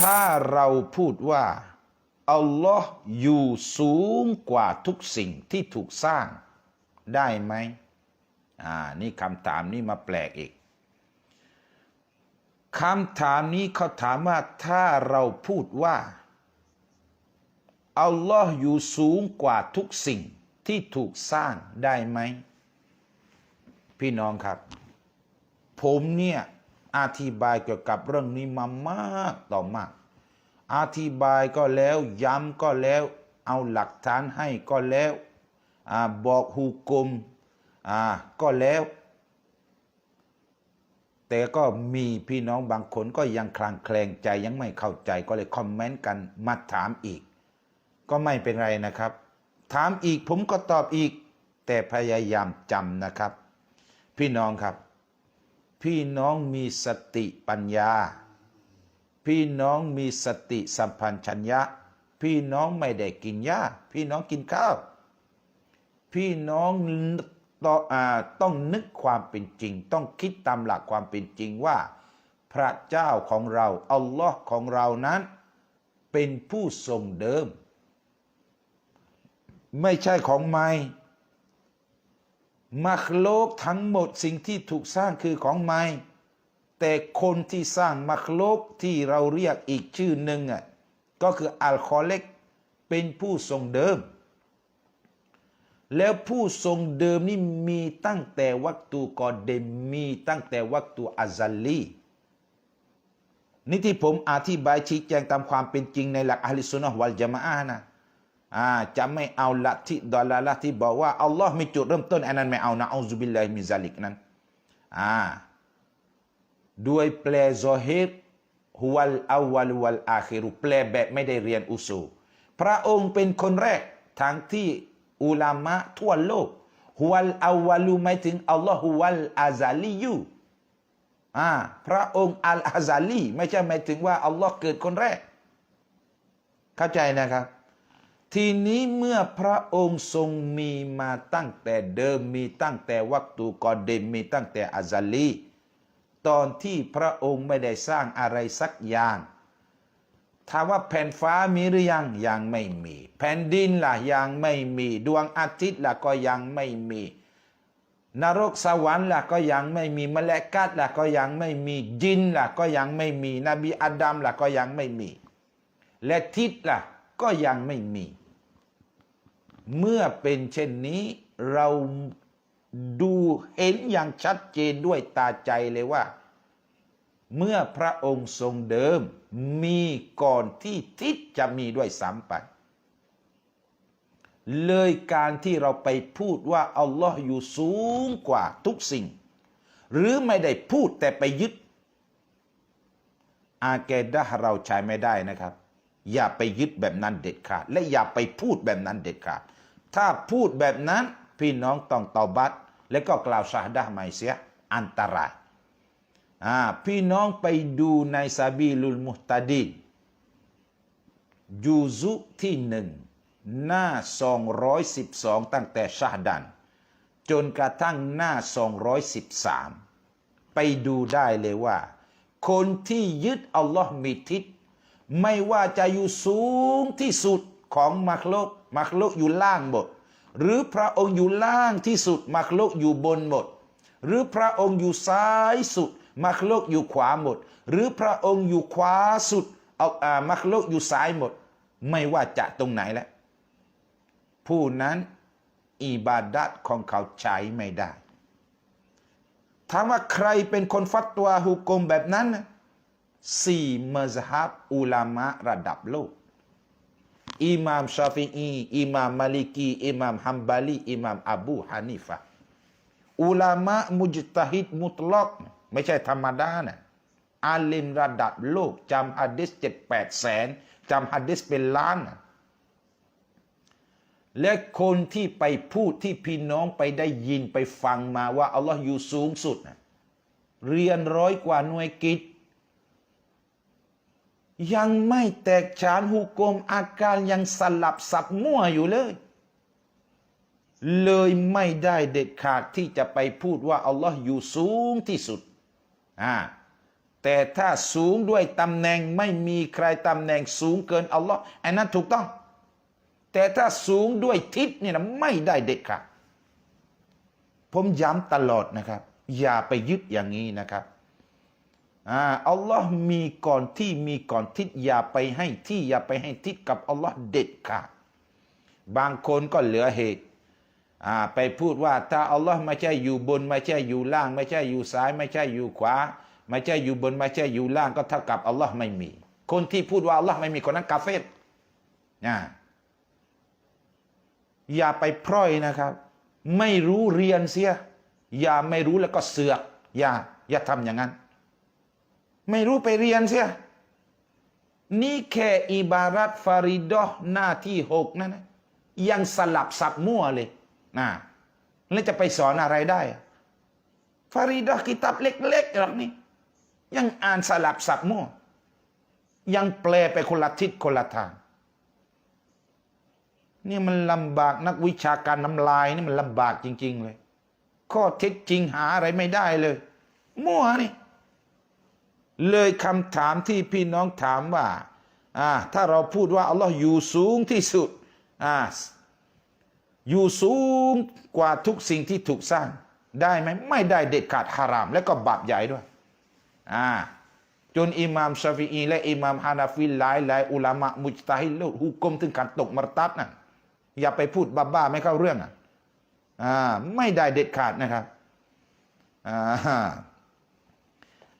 ถ้าเราพูดว่าอัลลอฮ์อยู่สูงกว่าทุกสิ่งที่ถูกสร้างได้ไหมอ่านี่คำถามนี้มาแปลกอีกคำถามนี้เขาถามว่าถ้าเราพูดว่าอัลลอฮ์อยู่สูงกว่าทุกสิ่งที่ถูกสร้างได้ไหม พี่น้องครับ ผมเนี่ย อธิบายเกี่ยวกับเรื่องนี้มามากต่อมาก อธิบายก็แล้วย้ำก็แล้ว เอาหลักฐานให้ก็แล้วอบอกหุกมก็แล้ว แต่ก็มีพี่น้องบางคนก็ยังคลางแคลงใจยังไม่เข้าใจก็เลยคอมเมนต์กันมาถามอีก ก็ไม่เป็นไรนะครับ ถามอีกผมก็ตอบอีก แต่พยายามจำนะครับ พี่น้องครับ พี่น้องมีสติปัญญา พี่น้องมีสติสัมพันธ์ชัญญะ พี่น้องไม่ได้กินหญ้า พี่น้องกินข้าว พี่น้องต่ออาต้องนึกความเป็นจริง ต้องคิดตามหลักความเป็นจริงว่า พระเจ้าของเราอัลลอฮ์ของเรานั้น เป็นผู้ทรงเดิม ไม่ใช่ของใหม่ มักโลกทั้งหมดสิ่งที่ถูกสร้างคือของใหม่แต่คนที่สร้างมักโลกที่เราเรียกอีกชื่อหนึ่งอะก็คืออัลคอเล็กเป็นผู้ทรงเดิม แล้วผู้ทรงเดิมนี่มีตั้งแต่วัตตุกอเดมมีตั้งแต่วัตตุอาซัลลีนี่ที่ผมอธิบายชี้แจงตามความเป็นจริงในหลักอะลิสุนนะวัลจามะอานะ อ่าจะไม่เอาลัทธิดอลลาละที่บอกว่าอัลลอฮ์มีจุดเริ่มต้นอันนั้นไม่เอานะอัลซุบิลลาฮิมิซาลิกนั้นอ่าด้วยแปลซอฮิรฮุวัลอาวลวัลอาคิรุแปลแบบไม่ได้เรียนอุซูพระองค์เป็นคนแรกทางที่อุลามะทั่วโลกฮุวัลอาวลูหมายถึงอัลลอฮ์ฮุวัลอาซาลียูอ่าพระองค์อัลอาซาลีไม่ใช่หมายถึงว่าอัลลอฮ์เกิดคนแรก เข้าใจนะครับ ทีนี้เมื่อพระองค์ทรงมีมาตั้งแต่เดิมมีตั้งแต่วัตตุกอเดมมีตั้งแต่อาซาลี ตอนที่พระองค์ไม่ได้สร้างอะไรสักอย่างถามว่าแผ่นฟ้ามีหรือยังยังไม่มี แผ่นดินล่ะยังไม่มี ดวงอาทิตย์ล่ะก็ยังไม่มี นรกสวรรค์ล่ะก็ยังไม่มีมแมลกัดล่ะก็ยังไม่มีจินล่ะก็ยังไม่มี นบีอาดัมล่ะก็ยังไม่มี และทิศล่ะก็ยังไม่มี เมื่อเป็นเช่นนี้เราดูเห็นอย่างชัดเจนด้วยตาใจเลยว่า เมื่อพระองค์ทรงเดิมมีก่อนที่ทิศจะมีด้วยซ้ำไปเลยการที่เราไปพูดว่า อัลลอฮ์อยู่สูงกว่าทุกสิ่ง หรือไม่ได้พูดแต่ไปยึด อาเกดะเราใช้ไม่ได้นะครับ อย่าไปยึดแบบนั้นเด็ดขาด และอย่าไปพูดแบบนั้นเด็ดขาด ถ้าพูดแบบนั้นพี่น้องต้องตอบัตและก็กล่าวชาดะห์ใหม่เสียอันตรายอ่าพี่น้องไปดูในซาบีลุลมุฮตาดีนยูซุที่หนึ่งหน้า 212 ตั้งแต่ชาดัน จนกระทั่งหน้า 213 ไปดูได้เลยว่า คนที่ยึดอัลลอฮ์มีทิศไม่ว่าจะอยู่สูงที่สุดของมักโลก มักโลกอยู่ล่างหมด หรือพระองค์อยู่ล่างที่สุด มักโลกอยู่บนหมด หรือพระองค์อยู่ซ้ายสุด มักโลกอยู่ขวาหมด หรือพระองค์อยู่ขวาสุดเอาอ่ามักโลกอยู่ซ้ายหมด ไม่ว่าจะตรงไหนแหละผู้นั้นอิบาดัตของเขาใช้ไม่ได้ถามว่าใครเป็นคนฟัตวาฮุกกมแบบนั้นสี่มัซฮับอุลามะระดับโลก อิหม่ามชาฟิอีอิหม่ามมาลิกีอิหม่ามฮัมบาลีอิหม่ามอบูฮานิฟะอุลามะมุจตฮิดมุตลักไม่ใช่ธรรมดานะอาลิมระดับโลกจำฮะดิษเจ็ดแปดแสนจำฮะดิษเป็นล้านนะและคนที่ไปพูดที่พี่น้องไปได้ยินไปฟังมาว่าอัลลอฮ์อยู่สูงสุดนะเรียนร้อยกว่าหน่วยกิจ ยังไม่แตกฉานหุกมอาการยังสลับสับมั่วอยู่เลย เลยไม่ได้เด็ดขาดที่จะไปพูดว่าอัลลอฮ์อยู่สูงที่สุดอ่าแต่ถ้าสูงด้วยตำแหน่งไม่มีใครตำแหน่งสูงเกินอัลลอฮ์อันนั้นถูกต้อง แต่ถ้าสูงด้วยทิศเนี่ยนะไม่ได้เด็ดขาดผมย้ำตลอดนะครับ อย่าไปยึดอย่างนี้นะครับ อ่าอัลลอฮ์มีก่อนที่มีก่อนทิศอย่าไปให้ที่อย่าไปให้ทิศกับอัลลอฮ์เด็ดขาดบางคนก็เหลือเหตุอ่าไปพูดว่าถ้าอัลลอฮ์ไม่ใช่อยู่บนไม่ใช่อยู่ล่าง ไม่ใช่อยู่ซ้าย ไม่ใช่อยู่ขวา ไม่ใช่อยู่บนไม่ใช่อยู่ล่างก็เท่ากับอัลลอฮ์ไม่มี คนที่พูดว่าอัลลอฮ์ไม่มีคนนั้นกาเฟรนะอย่าไปพร่อยนะครับ ไม่รู้เรียนเสีย อย่าไม่รู้แล้วก็เสือกอย่าอย่าทำอย่างนั้น ไม่รู้ไปเรียนเสียนี่แค่อิบารัตฟาริดอห์หน้าที่หกนั่นนะยังสลับสับมั่วเลยนะแล้วจะไปสอนอะไรได้ ฟาริดอห์กิตับเล็กๆหรอกนี่ ยังอ่านสลับสับมั่ว ยังแปลไปคนละทิศคนละทาง นี่มันลำบากนักวิชาการน้ำลายนี่มันลำบากจริง ๆ เลย ข้อเท็จจริงหาอะไรไม่ได้เลย มั่วนี่ เลยคำถามที่พี่น้องถามว่าถ้าเราพูดว่าอัลลอฮ์อยู่สูงที่สุดออยู่สูงกว่าทุกสิ่งที่ถูกสร้าง ได้ไหมไม่ได้เด็ดขาดฮาราม และก็บาปใหญ่ด้วยจนอิหม่ามชาฟีอีและอิหม่ามฮานาฟิหลายหลายอุลามะมุจตาฮิลฮุกกมถึงการตกมรตัดน่ะอย่าไปพูดบ้าๆไม่เข้าเรื่องอะอ่าไม่ได้เด็ดขาดนะครับอ่า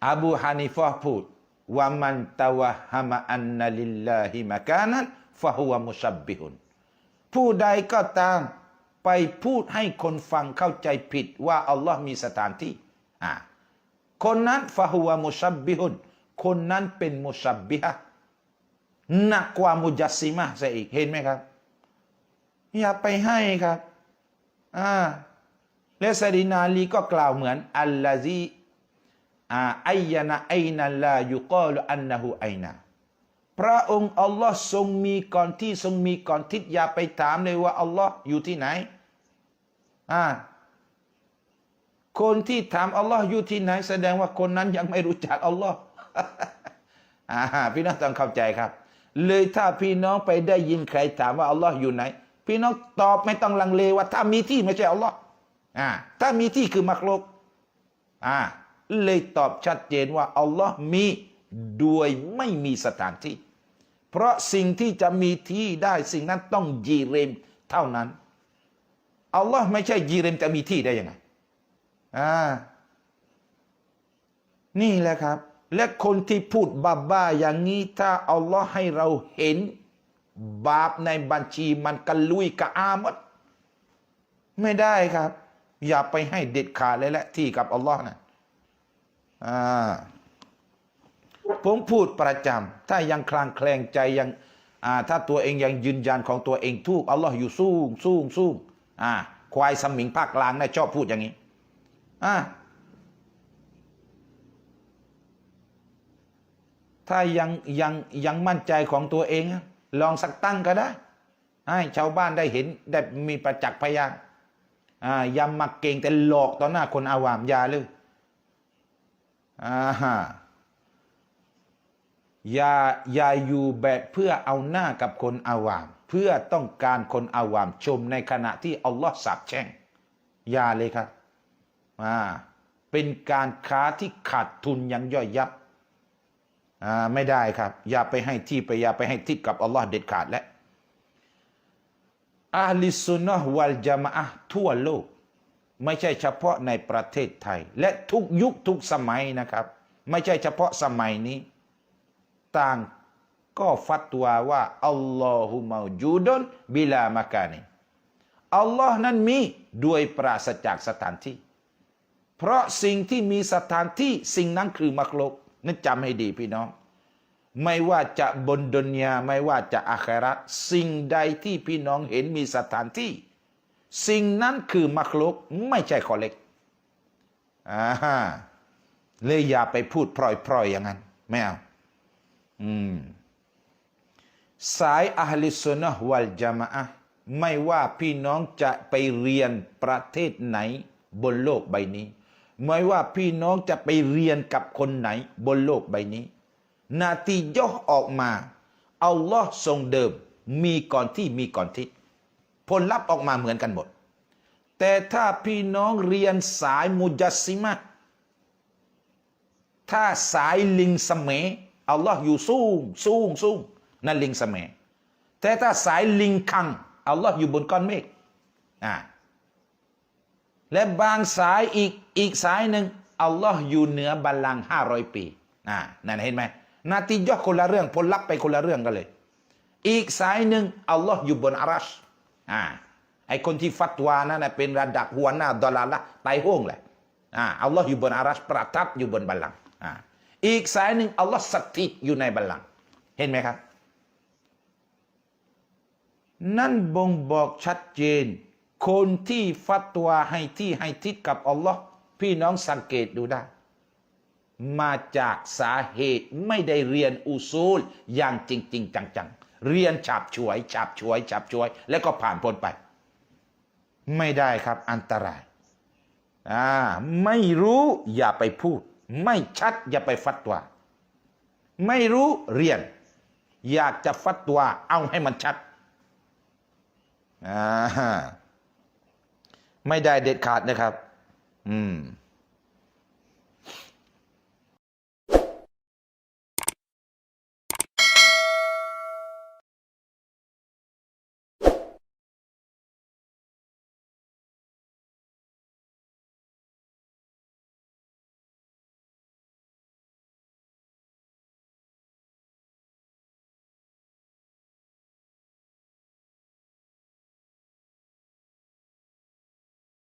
อบูฮานิฟะพูดว่ามันตะวะฮามะอันนัลิลลาฮิมะกานันฟะฮุวะมุชับบิฮุนผู้ใดก็ตามไปพูดให้คนฟังเข้าใจผิดว่าอัลลอฮ์มีสถานที่อ่าคนนั้นฟะฮุวะมุชับบิฮุนคนนั้นเป็นมุชับบิฮะหนักกว่ามุจัสซิมะซะอีกเห็นไหมครับ อย่าไปให้ครับอ่าและซาดินาลีก็กล่าวเหมือนอัลลาซี ไอยานะไอนัลลายุกอลอันนะฮูไอนะพระองค์อัลลอฮ์ทรงมีก่อนที่ทรงมีก่อนทิศอย่าไปถามเลยว่าอัลลอฮ์อยู่ที่ไหนอ่าคนที่ถามอัลลอฮ์อยู่ที่ไหน แสดงว่าคนนั้นยังไม่รู้จักอัลลอฮ์อ่าพี่น้องต้องเข้าใจครับ เลยถ้าพี่น้องไปได้ยินใครถามว่าอัลลอฮ์อยู่ไหน พี่น้องตอบไม่ต้องลังเลว่า ถ้ามีที่ไม่ใช่อัลลอฮ์อ่าถ้ามีที่คือมักลุกอ่า เลยตอบชัดเจนว่าอัลลอฮ์มีโดยไม่มีสถานที่ เพราะสิ่งที่จะมีที่ได้สิ่งนั้นต้องยีเรมเท่านั้นอัลลอฮ์ไม่ใช่ยีเรมจะมีที่ได้ยังไงอ่านี่แหละครับ และคนที่พูดบ้าบ้าๆอย่างนี้ ถ้าอัลลอฮ์ให้เราเห็น บาปในบัญชีมันกันลุยกระอามดไม่ได้ครับ อย่าไปให้เด็ดขาดเลยแหละที่กับอัลลอฮ์นะอ่า ผมพูดประจำถ้ายังคลางแคลงใจยังถ้าตัวเองยังยืนยันของตัวเองถูกอัลลอฮ์อยู่สูงสูงสูงอ่าควายสมิงภาคกลางนะชอบพูดอย่างนี้ถ้ายังยังยังมั่นใจของตัวเอง ลองสักตั้งก็ได้ให้ชาวบ้านได้เห็นได้มีประจักษ์พยานอ่าย่ามาเก่งแต่หลอกต่อหน้าคนอาวามยาเลย อ่าฮะอย่าอย่าอยู่แบบเพื่อเอาหน้ากับคนอาวาม เพื่อต้องการคนอาวามชมในขณะที่อัลลอฮ์สาบแช่งอย่าเลยครับอ่าเป็นการค้าที่ขาดทุนยังย่อยยับอ่าไม่ได้ครับ อย่าไปให้ที่ไปอย่าไปให้ทิศกับอัลลอฮ์เด็ดขาดและอาลิสุนนะฮ์วัลจามะอะห์ทั่วโลก ไม่ใช่เฉพาะในประเทศไทย และทุกยุคทุกสมัยนะครับ ไม่ใช่เฉพาะสมัยนี้ ต่างก็ฟัดตัวว่าอัลลอฮุมาจูดนบิลามากานีอัลลอฮ์นั้นมีด้วยปราศจากสถานที่ เพราะสิ่งที่มีสถานที่สิ่งนั้นคือมักลกนั่นจำให้ดีพี่น้อง ไม่ว่าจะบนดุนยาไม่ว่าจะอาคราสิ่งใดที่พี่น้องเห็นมีสถานที่ สิ่งนั้นคือมักลุกไม่ใช่ขอเล็กอ่าเลยอย่าไปพูดพร่อยๆอย่างนั้น ไม่เอาอืมสายอาลิสุนนะฮ์วัลจามะไม่ว่าพี่น้องจะไปเรียนประเทศไหน บนโลกใบนี้ ไม่ว่าพี่น้องจะไปเรียนกับคนไหน บนโลกใบนี้ นาทีย่อออกมาอัลลอฮ์ทรงเดิม มีก่อนที่มีก่อนที่ ผลลัพธ์ออกมาเหมือนกันหมด แต่ถ้าพี่น้องเรียนสายมุจัสซิมะถ้าสายลิงสมอัลลอฮ์อยู่สูงสูงสูงนั่นลิงสมแต่ถ้าสายลิงคังอัลลอฮ์อยู่บนก้อนเมฆอ่าและบางสายอีกอีกสายหนึ่งอัลลอฮ์อยู่เหนือบัลลังก์ห้าร้อยปีอ่านั่นเห็นไหมนาทีย่อคนละเรื่องผลลัพธ์ไปคนละเรื่องกันเลย อีกสายหนึ่งอัลลอฮ์อยู่บนอารัช อ่าไอคนที่ฟัตวานั่นเป็นระดับหัวหน้าดอลลาร์ละไตโห้งแหละอ่าอัลลอฮ์อยู่บนอารัชประทับอยู่บนบัลลังก์อ่าอีกสายหนึ่งอัลลอฮ์สถิตอยู่ในบัลลังก์เห็นไหมครับ นั่นบ่งบอกชัดเจน คนที่ฟัตวาให้ที่ให้ทิศกับอัลลอฮ์พี่น้องสังเกตดูได้ มาจากสาเหตุไม่ได้เรียนอุซูลอย่างจริง ๆ จังๆ เรียนฉับฉวยฉับฉวยฉับฉวย แล้วก็ผ่านพ้นไป ไม่ได้ครับอันตรายอ่าไม่รู้อย่าไปพูด ไม่ชัดอย่าไปฟัดตัว ไม่รู้เรียน อยากจะฟัดตัวเอาให้มันชัดอ่าไม่ได้เด็ดขาดนะครับ อืม